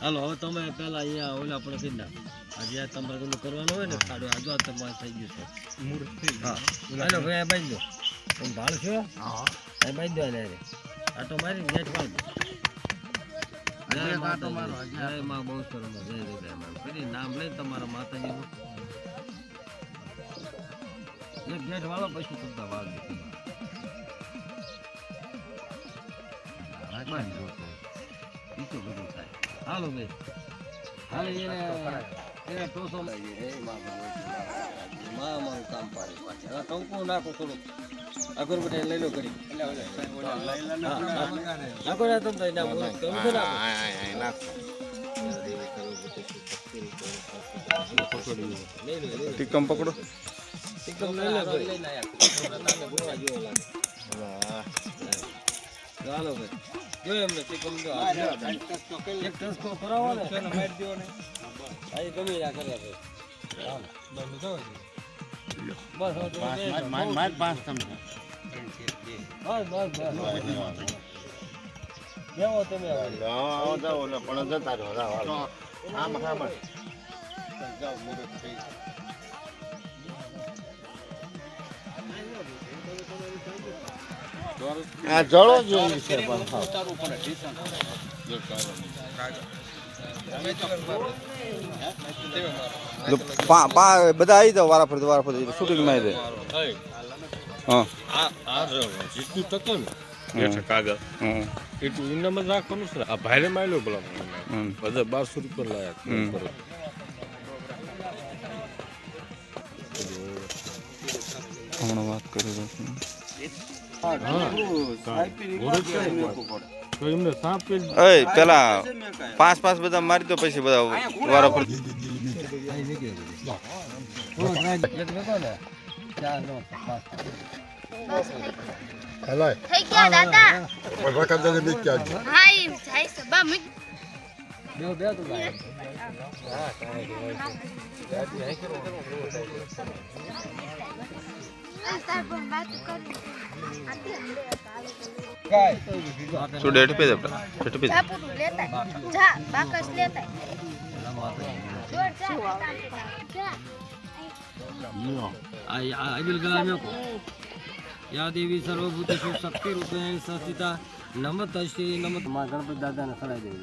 હાલો હવે તમે પેલા અહીંયા ઓલા પણ સીધા આજે તમારે પેલું કરવાનું હોય ને ખાડો. આજુ આ તમારે થઈ ગયું છે. હા. હાલો ભાઈ આ દો. તમે ભાળ છો? હા. આ દો એને. આટો મારી નેટમાં બહુ સરસ જય જય નામ લઈને તમારા માતાજીનું એક ગેટ વાળો પછી તમને વાળ તો બધું થાય. હાલો ભાઈ. હાલે એને એને ટોસો માં મારું કામ પાડે પાછી. હવે ટંકું નાખો થોડું અગરબત્તી લઈ લો કરી નાખો ને તમે લઈ લો પકડો ચાલો ભાઈ. જો એમને ટીકમ જો એક ટસકો કરાવો ને આ ગમે ના કરે ભાઈ. ચાલો. બસ હવે તમે બેસો. માર માર પાંચ તમને બસ બસ બસ. બેહો તમે હવે. આ જળો જોઈ છે પણ હા. પા પા બધા આવી જાવ વારા ફરતી વારા ફરતી શૂટિંગમાં આવી જાય હા જેટલું ટકે ને એટલે કાગળ. એટલું ઇનામ જ રાખવાનું છે આ ભાઈને માયલો પેલા. બધા બારસો રૂપિયા લાયા હમ. બરોબર. હમણાં વાત કરી રહ્યો છું પેલા પાંચ પાંચ બધા મારી દો પછી બધા વારા ફરતી હેલો થઈ ગયા દાદા નો પાંચ થઈ ગયા દાદા હા એમ જાય સબા બા બે બે તો ભાઈ પણ વાત કરી આતી હમણે કાલે શું ડેટ પે આપડા ડેટ પે જા પૂરું લેતા જા બાકસ લેતા જોર જા જા અજિલ ગલામ્યો કો યા દેવી સર્વભૂતેષુ શક્તિ રૂપેણ સંસ્થિતા નમત શ્રી નમતમાં ગણપતિ દાદાને સડાઈ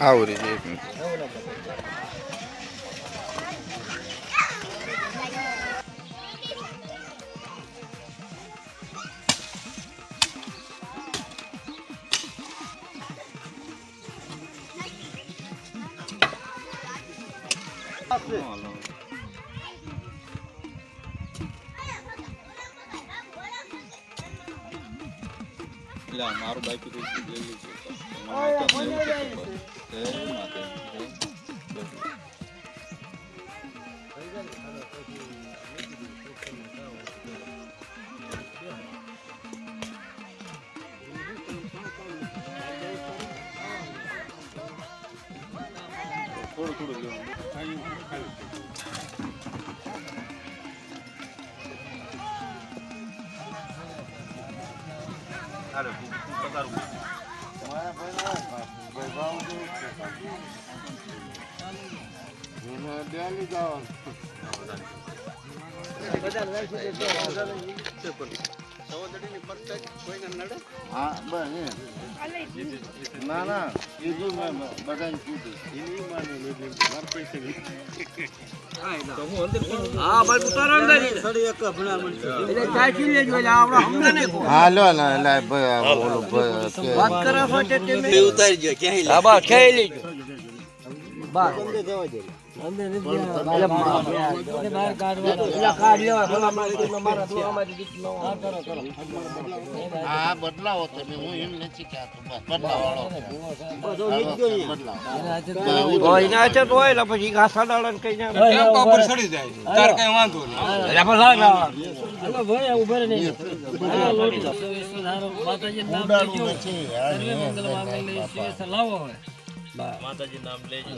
આવરી છે. એક મિનિટ મારું બાઈક લેવું છે થોડું થોડું હાલો પતારું Vai, vai lá, vai. Vai o Não é bem legal. Não, não. Não, não. Não, não. Não, não. લેવું હા બસ ના ના કીધું મેં બધાને કીધું. એટલે ચાખી લેજો એટલે આપણે નહીં ખોવાય. હા લો હા બદલાવો તમે. એમ નથી કહેતો. બદલાવો પછી ઘાસા દાડા કઈ નહીં. વિશ્વધારો માતાજીનું નામ લેજો.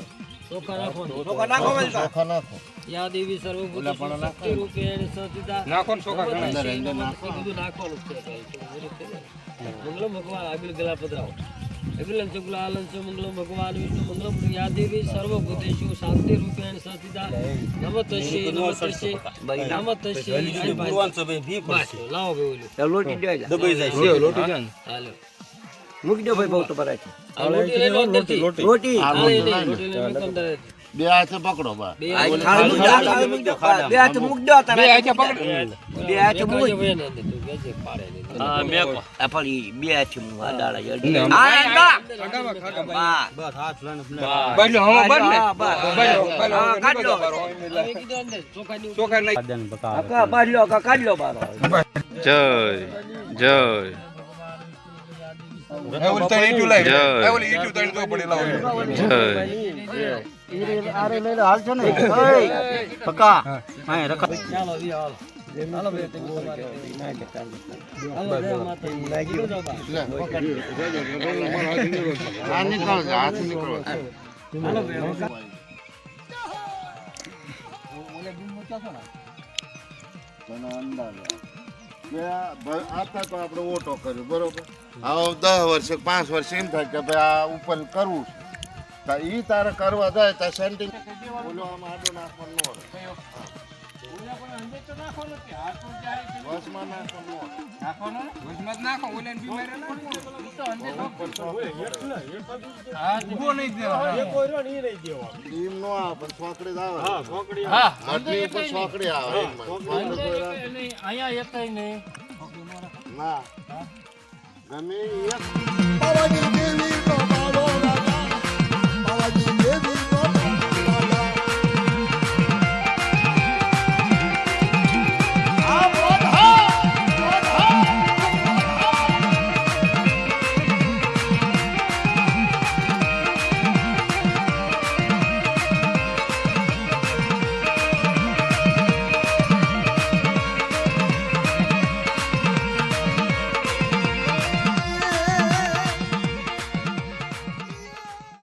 સર્વે મંગલ માંગલ્ય શિવે સલાવો હોય. ચોખા રાખો ચોખા નાખો યા દેવી સર્વભૂત શક્તિ રૂપેણ સંસ્થિતા અંદર અંદર નાખો. બધું નાખવાનું છે મંગલમ ભગવાન આગળ ગલા પધરાવો. અગિલમ ચકુલ આલમ ચ મંગલમ ભગવાન વિષ્ણુ મંગલમ યા દેવી સર્વભૂતેષુ શાંતિ રૂપેણ નમતસ્ય બસ, લાવો ભાઈ ઓલું. હાલો. મૂકી દો ભાઈ બહુ તો ભરાય. રોટી. બે હાથે પકડો બસ બે હાથે મૂકી દો, બે હાથે મૂકી. દો, બે હાથ મૂકી. દો તારા. બે હાથ મૂકી. દો. અંદર તું કહેજે પાડે નહીં. હા, કાઢ લો. હવે કીધું અંદર, ચોખાની કાકા, બાર લો, કાકા, કાઢ લો બારો. જય જય ચાલો, ઈ હાલો. હાલો ભાઈ, તમે તમારે નાઈ દે, ચાલો. હાલો, જય માતાજી. લાગી બા. હા નીકળો હાથ નીકળો હાલો ભાઈ, હવે. તને અંદાજ આવે. કે આ ભાઈ આતા તો આપણે ઓટો કર્યો બરોબર? હવે દસ વર્ષે પાંચ વર્ષે એમ થાય કે ભાઈ આ ઉપર કરવું છે. એ તારે કરવા જાય ત્યાં સેન્ટિંગ ઓલો આમ આડો નાખવાનો ન બસમાં નાખવાનો ન. હોય. ઈમ નો આવે પણ છોકરી જ આવે. મટલી ઉપર છોકરી આવે એમ. છોકરી કોઈ ના. ગમે એ એક.